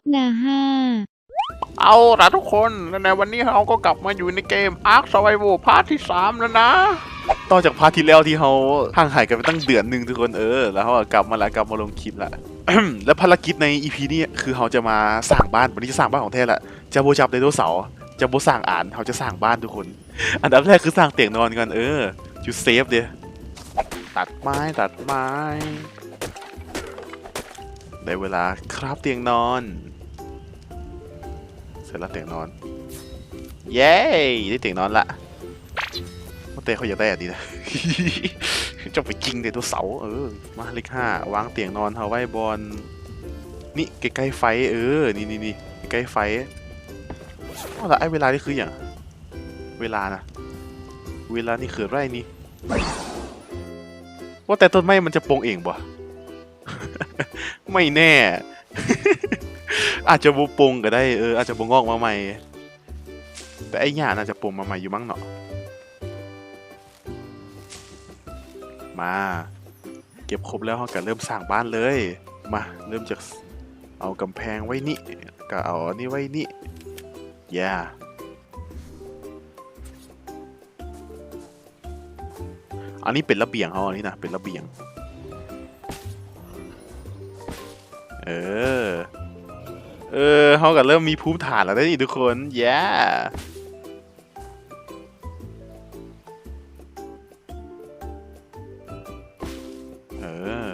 อบนาห้าเอาละทุกคนในวันนี้เราก็กลับมาอยู่ในเกม Ark Survival พาร์ทที่ 3 แล้วนะ ต่อจากพาร์ทที่แล้วที่เขาห่างหายกันไปตั้งเดือนหนึ่งทุกคนเออ แล้วเขาก็กลับมาแล้วกลับมาลงคลิปละ แล้วภารกิจใน EP นี้คือเขาจะมาสร้างบ้านวันนี้จะสร้างบ้านของแท้ละจะโบจับไดโนเสาร์จะโบสร้างอ่านเขาจะสร้างบ้านทุกคน อันดับแรกคือสร้างเตียงนอนกันเออจุดเซฟเดียตัดไม้ตัดไม้ ได้เวลาครับเตียงนอน เสร็จแล้วเตียงนอน เย้ได้เตียงนอนละว่าแต่เขาอยากได้อะดีนะจะไปจริงเดโนเสาเออ มาเลขห้าวางเตียงนอนเอาไว้บนนี่ใกล้ๆไฟเออ นี่นี่นี่ใกล้ไฟว่าแต่ไอ้เวลานี่คืออย่างเวลานะเวลานี่คือไรนี่ว่าแต่ต้นไม้มันจะโปงเองบ่ ไม่แน่ อาจจะบุปงก็ได้เอออาจจะบงอกมาใหม่ แต่ไอ้หญ้าน่าจะปงมาใหม่อยู่มั้งเนาะมา เก็บครบแล้วเราก็เริ่มสร้างบ้านเลย มาเริ่มจากเอากำแพงไว้นี่ก็เอานนี้ไว้นี่อย่าอันนี้เป็นระเบียงเขาอันนี้นะเป็นระเบียง ออ เออเขาก็เริ่มมีภูมิฐานแล้วได้นี่ทุกคนแย่เออ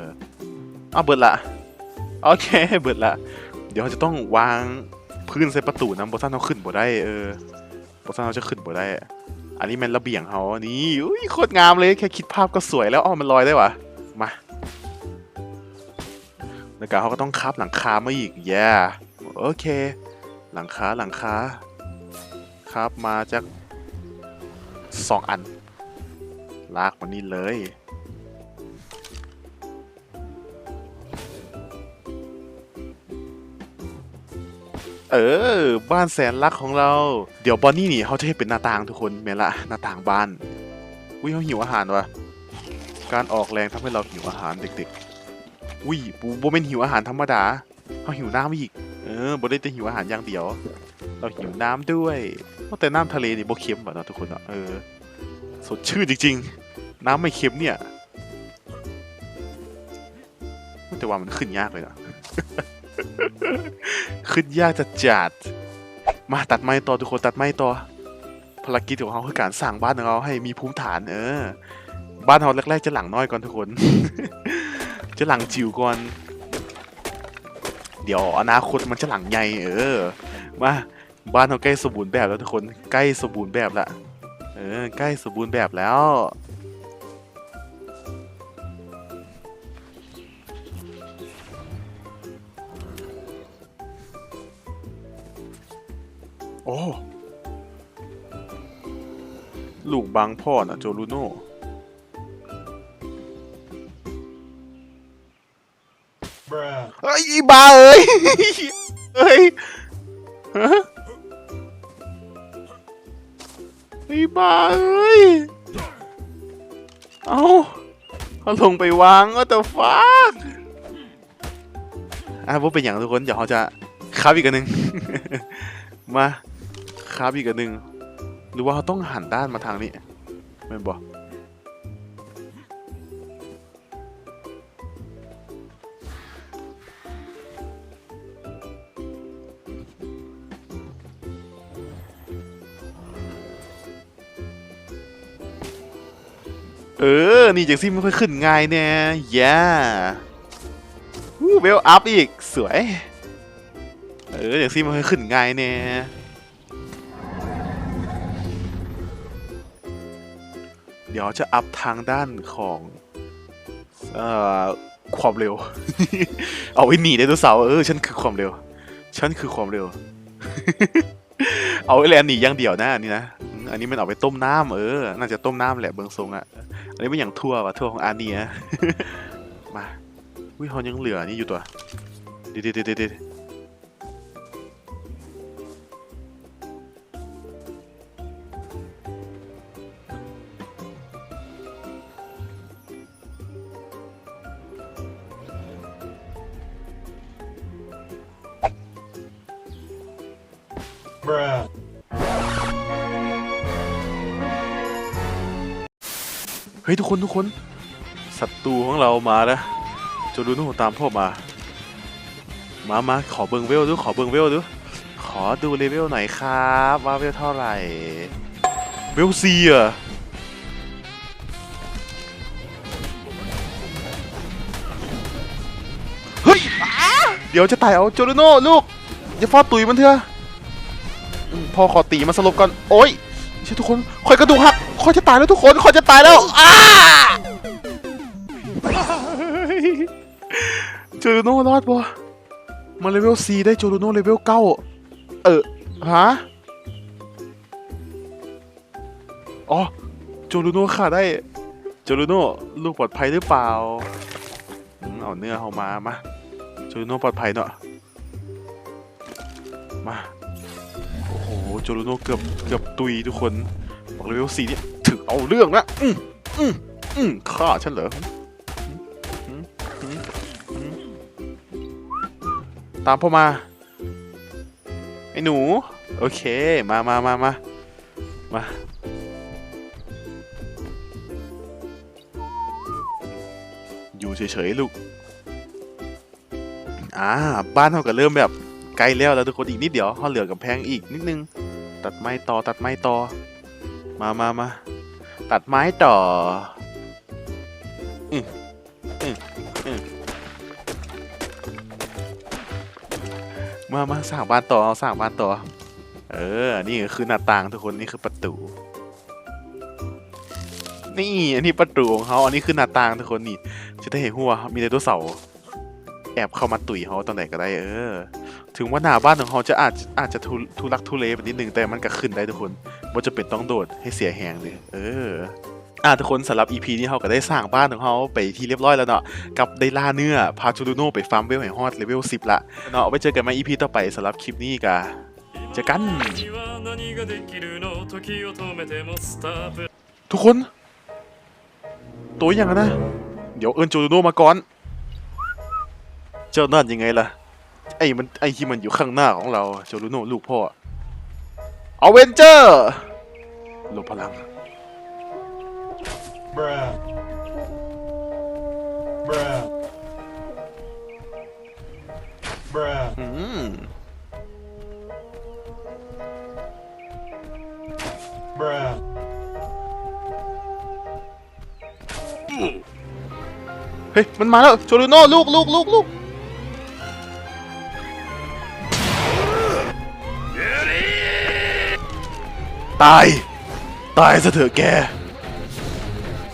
เอาเบิดละ โอเคเบิดละ เดี๋ยวเขาจะต้องวางพื้นใส่ประตูนะบอสันเขาขึ้นบ่ได้เออบอสันเขาจะขึ้นบ่ได้ อันนี้มันระเบียงเขานี่อุ้ยโคตรงามเลยแค่คิดภาพก็สวยแล้วอ้อมันลอยได้วะมา แล้วก็เขาก็ต้องคับหลังคามาอีกแย่โอเค หลังคาหลังคาครับมาจากสองอัน ลากมานี่เลย เออ บ้านแสนรักของเรา เดี๋ยวบอนนี่นี่เขาจะให้เป็นหน้าต่างทุกคนแม่ละหน้าต่างบ้าน อุ้ยเขาหิวอาหารวะการออกแรงทำให้เราหิวอาหารเด็กๆ อุ้ยบูโบเป็นหิวอาหารธรรมดาเขาหิวน้ำอีก เออบ่ได้จะหิวอาหารอย่างเดียว เราหิวน้ำด้วยแต่น้ำทะเลนี่บ่เค็มแบบนะทุกคนเนาะเออ สดชื่นจริง ๆ น้ำไม่เค็มเนี่ยแต่ว่ามันขึ้นยากเลยนะขึ้นยากจะจัด มาตัดไม้ต่อทุกคนตัดไม้ต่อภารกิจของเขาคือการสร้างบ้านของเราให้มีภูมิฐาน เออ บ้านเราแรกๆจะหลังน้อยก่อนทุกคน จะหลังจิ๋วก่อน เดี๋ยวอนาคตมันจะหลังใหญ่เออ มาบ้านเราใกล้สมบูรณ์แบบแล้วทุกคนใกล้สมบูรณ์แบบละเออใกล้สมบูรณ์แบบแล้วโอ้ลูกบางพ่อน่ะโจลูโน่ เฮ้ยอีบ้าเอ้ยเฮ้ยฮะไอ้บ้าเอ้ยเอาเขาลงไปวางก็แต่ฟ้าอะว่าเป็นอย่างทุกคนเดี๋ยวเขาจะคับอีกอันหนึ่งมาคับอีกอันหนึ่งหรือว่าเขาต้องหันด้านมาทางนี้ไม่นบอก เออ นี่จากซี่ไม่ค่อยขึ้นง่ายแน่ย่าวู้เวลอัพอีก สวย เออจากซี่ไม่ค่อยขึ้นง่ายแน่เดี๋ยวจะอัพทางด้านของเอ่อความเร็ว เอาไว้หนีไดโนเสาร์เออฉันคือความเร็ว ฉันคือความเร็ว เอาไว้แลนหนีอย่างเดียวนะอันนี้นะ อันนี้มันเอาไปต้มน้ำเออ น่าจะต้มน้ำแหละเบิงทรงอะอันนี้เป็นอย่างทั่วว่ะทั่วของอาเนีย มาวิเขายังเหลือนี่อยู่ตัวดี๋ยวเดี๋ยวเดี๋ยวเดี๋ยว เฮ้ยทุกคนทุกคนศัตรูของเรามาแล้วโจลูโน่ตามพวกมา มามาขอเบิงเวลดูขอเบิงเวลดูขอดูเลเวลหน่อยครับว่าเวลเท่าไหร่เวลซีอะเฮ้ยเดี๋ยวจะตายเอาโจลูโน่ลูกอย่าฟาดตุยมันเถอะอืมพอขอตีมาสลบก่อนโอ้ย เชื่อทุกคนคอยกระดูกหักคอยจะตายแล้วทุกคนคอยจะตายแล้วอ้าโจลูโน่รอดปะมาเลเวล C ได้โจลูโน่เลเวล 9 เออฮะอ๋อโจลูโน่ฆ่าได้โจลูโน่ลูกปลอดภัยหรือเปล่าอืมเอาเนื้อเขามามาโจลูโน่ปลอดภัยเนอะมาโอ้ โจลูโน่เกือบเกือบตุยทุกคน บอกเลเวลสี่นี่ถึงเอาเรื่องนะอืมอืมอืมฆ่าฉันเหรอตามพ่อมา ไอ้หนู โอเค มามามามามาอยู่เฉยๆลูก อ่า บ้านเขาก็เริ่มแบบใกลแล้วแล้วทุกคนอีกนิดเดียวเขาเหลือกับแพงอีกนิดนึง ตัดไม้ต่อตัดไม้ต่อ มามามาตัดไม้ต่ออืมอืมอืมมามาสร้างบ้านต่อเอาสร้างบ้านต่อ เออ นี่คือหน้าต่างทุกคนนี่คือประตู นี่อันนี้ประตูของเขาอันนี้คือหน้าต่างทุกคนนี่จะได้เห็นหัวมีไดโนเสาแอบเข้ามาตุ๋ยเขาตอนไหนก็ได้เออ ถึงว่าหน้าบ้านของเขาจะอาจอาจจะทุลักทุเลไปนิดนึงแต่มันก็ขึ้นได้ทุกคนว่าจะเป็นต้องโดดให้เสียแหงเลยเอออะทุกคนสำหรับ EP นี้เขาก็ได้สร้างบ้านของเขาไปที่เรียบร้อยแล้วเนาะกับได้ล่าเนื้อพาจูรูโน่ไปฟาร์มเวลแห่งฮอตเลเวล10ละเนาะไว้เจอกันใหม่ EP ต่อไปสำหรับคลิปนี้กันเจอกัน ทุกคน ตัวอย่างนะ เดี๋ยวเอิญจูรูโน่มาก่อน เจ้านั่นยังไงล่ะ ไอ้มันไอ้ที่มันอยู่ข้างหน้าของเราโจลูโนลูกพ่อเอาเวนเจอร์ลงพลัง Bruh. Bruh. Bruh. อืม Bruh. เฮ้ยมันมาแล้วโจลูโนลูกลูกลูกลูก ตาย ตายซะเถอะแก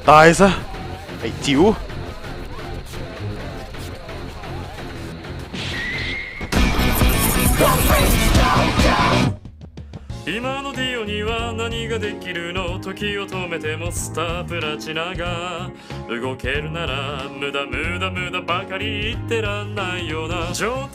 ตายซะ ไอ้จิ๋ว 今のディオには何ができるの時を止めてもスタープラチナが動けるなら無駄無駄無駄ばかり言ってらんないような状態